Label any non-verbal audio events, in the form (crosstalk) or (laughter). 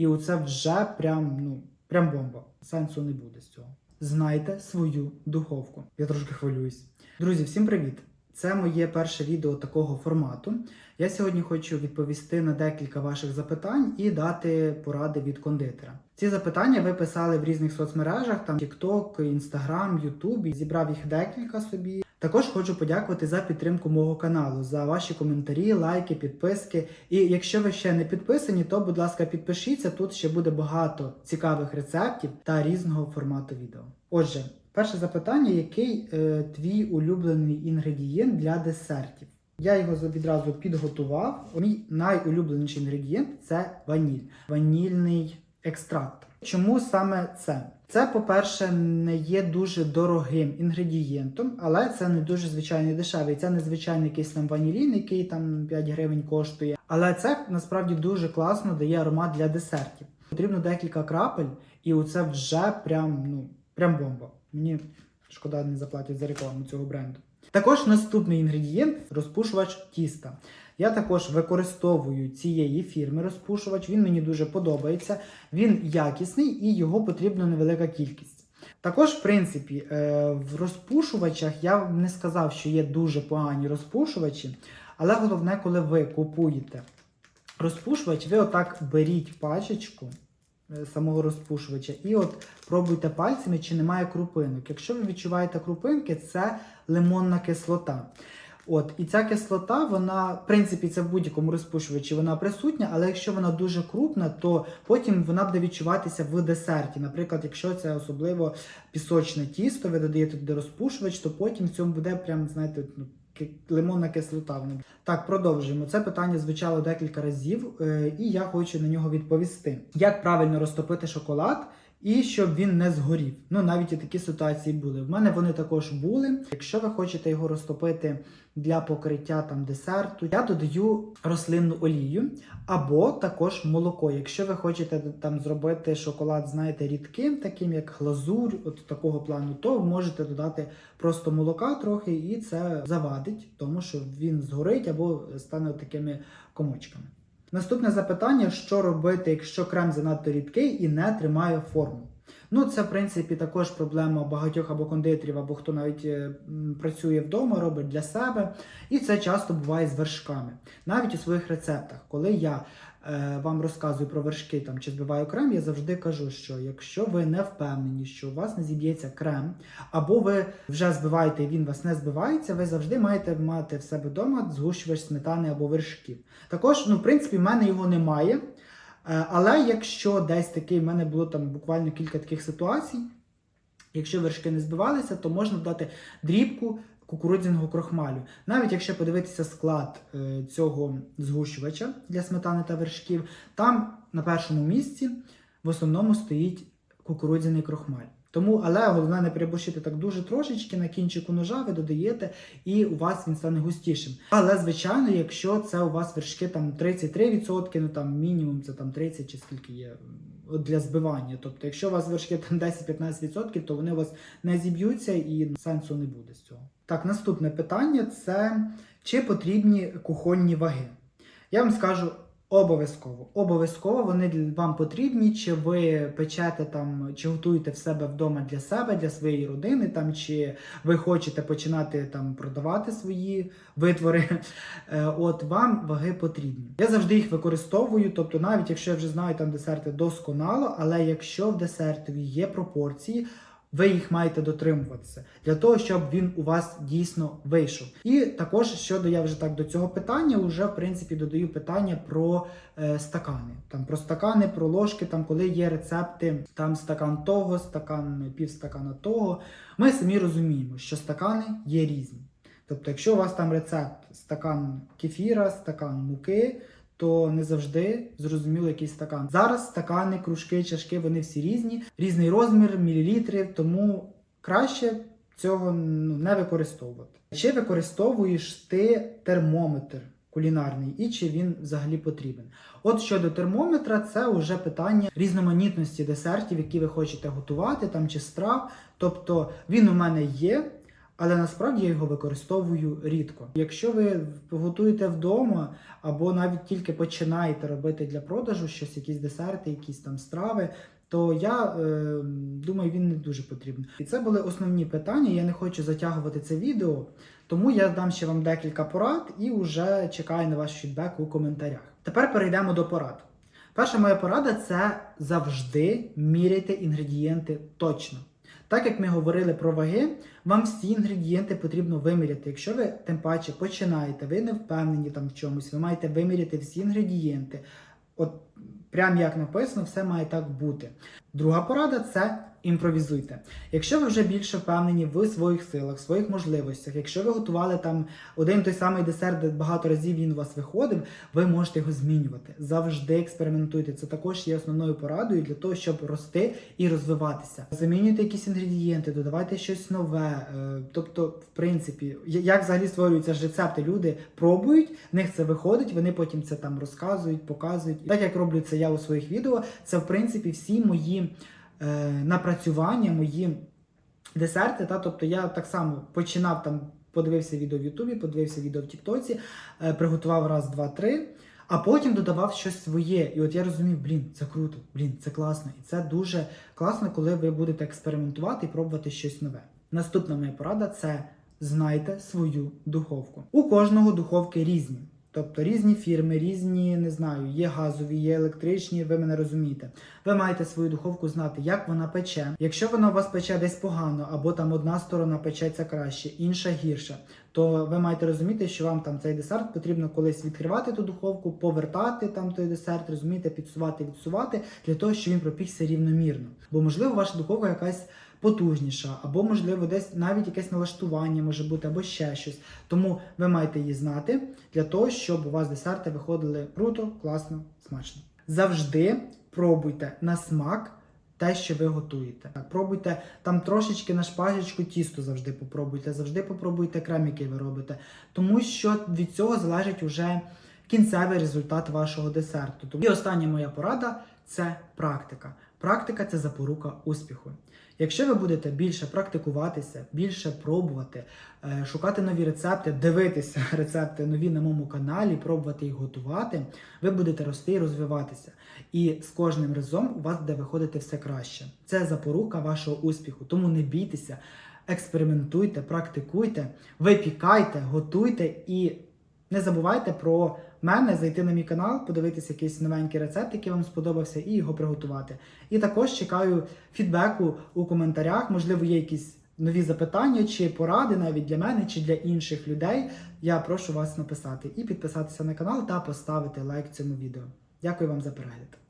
І оце вже прям, ну, прям бомба. Сенсу не буде з цього. Знайте свою духовку. Я трошки хвилююсь. Друзі, всім привіт! Це моє перше відео такого формату. Я сьогодні хочу відповісти на декілька ваших запитань і дати поради від кондитера. Ці запитання ви писали в різних соцмережах, там TikTok, Instagram, YouTube. Зібрав їх декілька собі. Також хочу подякувати за підтримку мого каналу, за ваші коментарі, лайки, підписки. І якщо ви ще не підписані, то будь ласка, підпишіться. Тут ще буде багато цікавих рецептів та різного формату відео. Отже, перше запитання: який е, твій улюблений інгредієнт для десертів? Я його відразу підготував. Мій найулюбленіший інгредієнт це ваніль, ванільний екстракт. Чому саме це? Це, по-перше, не є дуже дорогим інгредієнтом, але це не дуже звичайний дешевий. Це не звичайний якийсь там ванілін, який там 5 гривень коштує. Але це насправді дуже класно дає аромат для десертів. Потрібно декілька крапель, і оце вже прям, ну, прям бомба. Мені шкода не заплатять за рекламу цього бренду. Також наступний інгредієнт розпушувач тіста. Я також використовую цієї фірми розпушувач. Він мені дуже подобається. Він якісний і його потрібна невелика кількість. Також, в принципі, е, в розпушувачах я не сказав, що є дуже погані розпушувачі, але головне, коли ви купуєте розпушувач, ви отак беріть пачечку е, самого розпушувача і от пробуйте пальцями, чи немає крупинок. Якщо ви відчуваєте крупинки, це лимонна кислота. От, і ця кислота, вона, в принципі, це в будь-якому розпушувачі вона присутня, але якщо вона дуже крупна, то потім вона буде відчуватися в десерті. Наприклад, якщо це особливо пісочне тісто, ви додаєте туди розпушувач, то потім в цьому буде прям, знаєте, ну, лимонна кислота. Так, продовжуємо. Це питання звучало декілька разів, е, і я хочу на нього відповісти. Як правильно розтопити шоколад? І щоб він не згорів. Ну навіть і такі ситуації були. В мене вони також були. Якщо ви хочете його розтопити для покриття там десерту, я додаю рослинну олію або також молоко. Якщо ви хочете там зробити шоколад, знаєте, рідким, таким як глазурь, от такого плану, то можете додати просто молока трохи, і це завадить, тому що він згорить або стане такими комочками. Наступне запитання: що робити, якщо крем занадто рідкий і не тримає форму? Ну, це, в принципі, також проблема багатьох або кондитерів, або хто навіть е, працює вдома, робить для себе. І це часто буває з вершками. Навіть у своїх рецептах, коли я вам розказую про вершки там, чи збиваю крем, я завжди кажу, що якщо ви не впевнені, що у вас не зіб'ється крем, або ви вже збиваєте і він вас не збивається, ви завжди маєте мати в себе вдома згущувач сметани або вершків. Також, ну, в принципі, в мене його немає. Е, Але якщо десь такий, в мене було там буквально кілька таких ситуацій, якщо вершки не збивалися, то можна додати дрібку кукурудзяного крохмалю. Навіть якщо подивитися склад е, цього згущувача для сметани та вершків, там на першому місці в основному стоїть кукурудзяний крохмаль. Тому, але головне не переборщити так дуже трошечки на кінчику ножа ви додаєте, і у вас він стане густішим. Але звичайно, якщо це у вас вершки там 33%, ну там мінімум це там 30 чи скільки є для збивання. Тобто, якщо у вас вершки там 10-15%, то вони у вас не зіб'ються і сенсу не буде з цього. Так, наступне питання це чи потрібні кухонні ваги? Я вам скажу. Обов'язково. Обов'язково вони вам потрібні, чи ви печете там, чи готуєте в себе вдома для себе, для своєї родини, там, чи ви хочете починати там продавати свої витвори. (laughs) Е, От вам ваги потрібні. Я завжди їх використовую, тобто навіть якщо я вже знаю там десерти досконало, але якщо в десертові є пропорції, ви їх маєте дотримуватися для того, щоб він у вас дійсно вийшов. І також щодо я вже так до цього питання, вже в принципі додаю питання про е, стакани. Там про стакани, про ложки, там коли є рецепти, там стакан того, стакан півстакана того. Ми самі розуміємо, що стакани є різні. Тобто, якщо у вас там рецепт стакан кефіра, стакан муки, то не завжди зрозуміло який стакан. Зараз стакани, кружки, чашки, вони всі різні, різний розмір, мілілітри, тому краще цього ну, не використовувати. Чи використовуєш ти термометр кулінарний і чи він взагалі потрібен? От щодо термометра, це вже питання різноманітності десертів, які ви хочете готувати, там чи страв. Тобто він у мене є. Але насправді я його використовую рідко. Якщо ви готуєте вдома або навіть тільки починаєте робити для продажу щось, якісь десерти, якісь там страви, то я е, думаю, він не дуже потрібен. І це були основні питання. Я не хочу затягувати це відео, тому я дам ще вам декілька порад і вже чекаю на ваш фідбек у коментарях. Тепер перейдемо до порад. Перша моя порада це завжди міряйте інгредієнти точно. Так як ми говорили про ваги, вам всі інгредієнти потрібно виміряти. Якщо ви тим паче починаєте, ви не впевнені там в чомусь, ви маєте виміряти всі інгредієнти. От прям як написано, все має так бути. Друга порада це імпровізуйте. Якщо ви вже більше впевнені в своїх силах, в своїх можливостях, якщо ви готували там один той самий десерт, де багато разів він у вас виходив, ви можете його змінювати. Завжди експериментуйте. Це також є основною порадою для того, щоб рости і розвиватися. Замінюйте якісь інгредієнти, додавайте щось нове. Е, Тобто, в принципі, як взагалі створюються ж рецепти, люди пробують, в них це виходить, вони потім це там розказують, показують. Так як роблю це я у своїх відео, це в принципі всі мої напрацювання, мої десерти. Та? Тобто я так само починав там, подивився відео в Ютубі, подивився відео в Тіктоці, е, приготував раз, два, три. А потім додавав щось своє. І от я розумів, блін, це круто, блін, це класно. І це дуже класно, коли ви будете експериментувати і пробувати щось нове. Наступна моя порада це знайте свою духовку. У кожного духовки різні. Тобто різні фірми, різні, не знаю, є газові, є електричні, ви мене розумієте. Ви маєте свою духовку знати, як вона пече. Якщо вона у вас пече десь погано, або там одна сторона печеться краще, інша гірше, то ви маєте розуміти, що вам там цей десерт потрібно колись відкривати ту духовку, повертати там той десерт, розумієте, підсувати, відсувати, для того, щоб він пропікся рівномірно. Бо можливо ваша духовка якась потужніша, або можливо десь навіть якесь налаштування може бути, або ще щось. Тому ви маєте її знати для того, щоб у вас десерти виходили круто, класно, смачно. Завжди пробуйте на смак. Те, що ви готуєте. Пробуйте там трошечки на шпажечку тісто завжди попробуйте, завжди попробуйте крем, який ви робите. Тому що від цього залежить уже кінцевий результат вашого десерту. І остання моя порада це практика. Практика це запорука успіху. Якщо ви будете більше практикуватися, більше пробувати, е, шукати нові рецепти, дивитися (laughs) рецепти нові на моєму каналі, пробувати їх готувати, ви будете рости і розвиватися. І з кожним разом у вас буде виходити все краще. Це запорука вашого успіху. Тому не бійтеся, експериментуйте, практикуйте, випікайте, готуйте і не забувайте про мене зайти на мій канал, подивитися якийсь новенький рецепт, який вам сподобався, і його приготувати. І також чекаю фідбеку у коментарях. Можливо, є якісь нові запитання чи поради навіть для мене чи для інших людей. Я прошу вас написати і підписатися на канал та поставити лайк цьому відео. Дякую вам за перегляд.